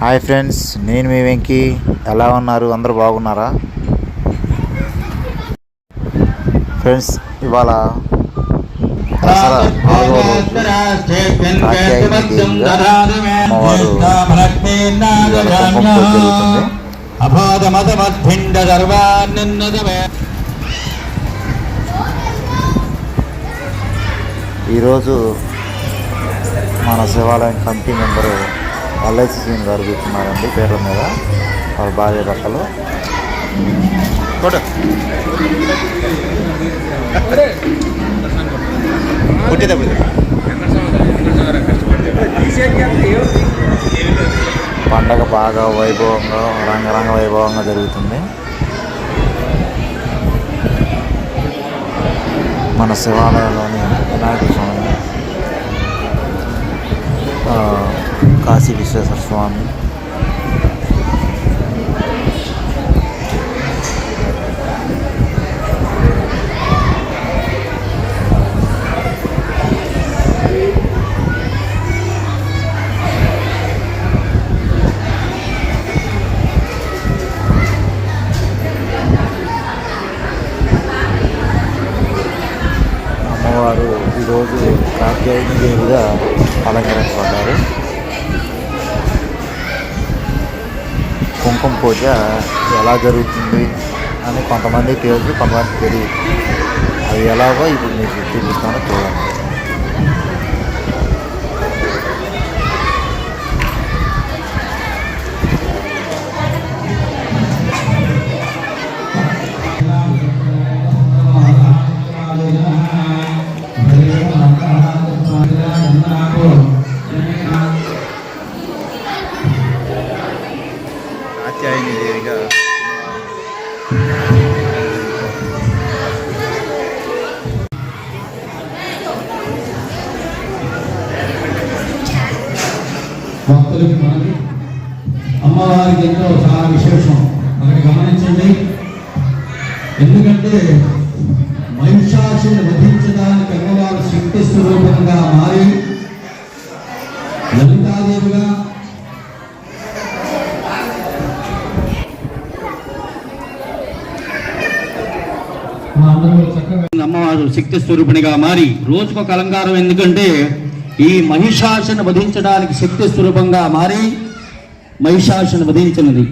Hi friends నేను మీ వెంకీ. ఎలా ఉన్నారు? అందరూ బాగున్నారా? ఫ్రెండ్స్ ఇవాళ దసరా నాలుగో రోజు అమ్మవారు జరుగుతుంది. ఈరోజు మన శివాలయం కమిటీ మెంబరు ఎల్ఐసి సింగ్ గారు కూర్చున్నారండి పేర్ల మీద. వాళ్ళ భార్య భర్తలు పండగ బాగా వైభవంగా రంగరంగ వైభవంగా జరుగుతుంది. మన శివాలయంలోని స్వామి అమ్మవారు ఈరోజు కాత్యాయని దేవిగా అలంకరించబడ్డారు. కుంకుమ పూజ ఎలా జరుగుతుంది అని కొంతమంది తెలుసు కొంతమంది తెలియదు. అది ఎలాగో ఇప్పుడు మీకు చూపిస్తాను చూడండి. కాత్యాయని దేవిగా భక్తులకి మనకి అమ్మవారికి ఎంతో చాలా విశేషం. మనకి గమనించండి. ఎందుకంటే మహిషాసుని వధించడానికి అమ్మవారు శక్తి స్వరూపంగా మారి అమ్మవారు శక్తి స్వరూపిణిగా మారి రోజుకొక అలంకారం ఎందుకంటే ఈ మహిషాసుని వధించడానికి శక్తి స్వరూపంగా మారి మహిషాసుని వధించినది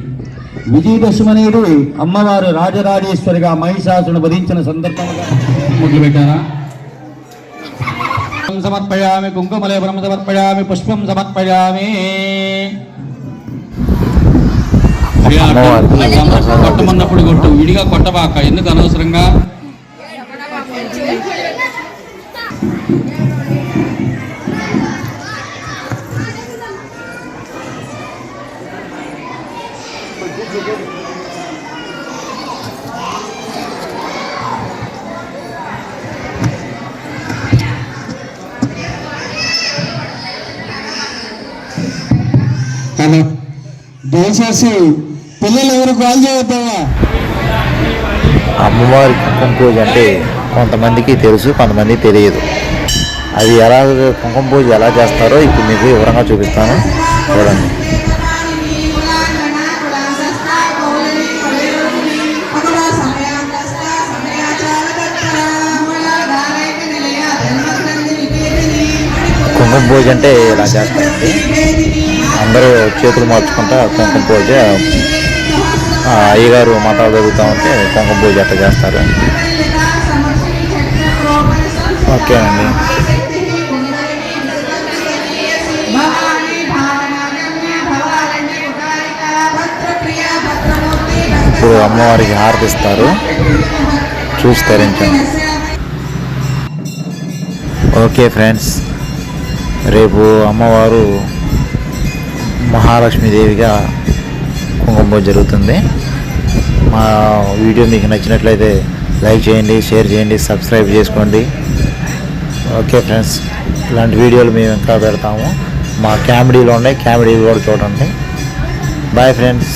విజయదశమి అనేది అమ్మవారు రాజరాజేశ్వరిగా మహిషాసుని వధించిన సందర్భంగా మొదలు పెట్టారా సమర్పయామి కుంకుమలేపనం సమర్పయామి పుష్పం సమర్పయామి కొట్టమన్నప్పుడు కొట్టు విడిగా కొట్టబాక ఎందుకు అనవసరంగా హలో. దయచేసి పిల్లలు ఎవరు కాల్ చేయొద్దామా అమ్మవారి కుంకుమ పూజ అంటే కొంతమందికి తెలుసు కొంతమందికి తెలియదు. అది ఎలా కుంకుమ పూజ ఎలా చేస్తారో ఇప్పుడు మీకు వివరంగా చూపిస్తాను. చూడండి. పూజ అంటే ఇలా చేస్తారండి అందరూ చేతులు మార్చుకుంటా కుంకుమ పూజ. అయ్యగారు మతాలు జరుగుతూ ఉంటే కుంకుమ పూజ అట్లా చేస్తారు. ఓకేనండి. ఇప్పుడు అమ్మవారికి హారతి ఇస్తారు చూసి తరించండి. ఓకే ఫ్రెండ్స్ రేపు అమ్మవారు మహాలక్ష్మీదేవిగా కుంకుమ జరుగుతుంది. మా వీడియో మీకు నచ్చినట్లయితే లైక్ చేయండి షేర్ చేయండి సబ్స్క్రైబ్ చేసుకోండి. ఓకే ఫ్రెండ్స్ ఇలాంటి వీడియోలు మేము ఇంకా పెడతాము. మా క్యామెడీలో ఉన్నాయి క్యామెడీ కూడా చూడండి. Boy friends.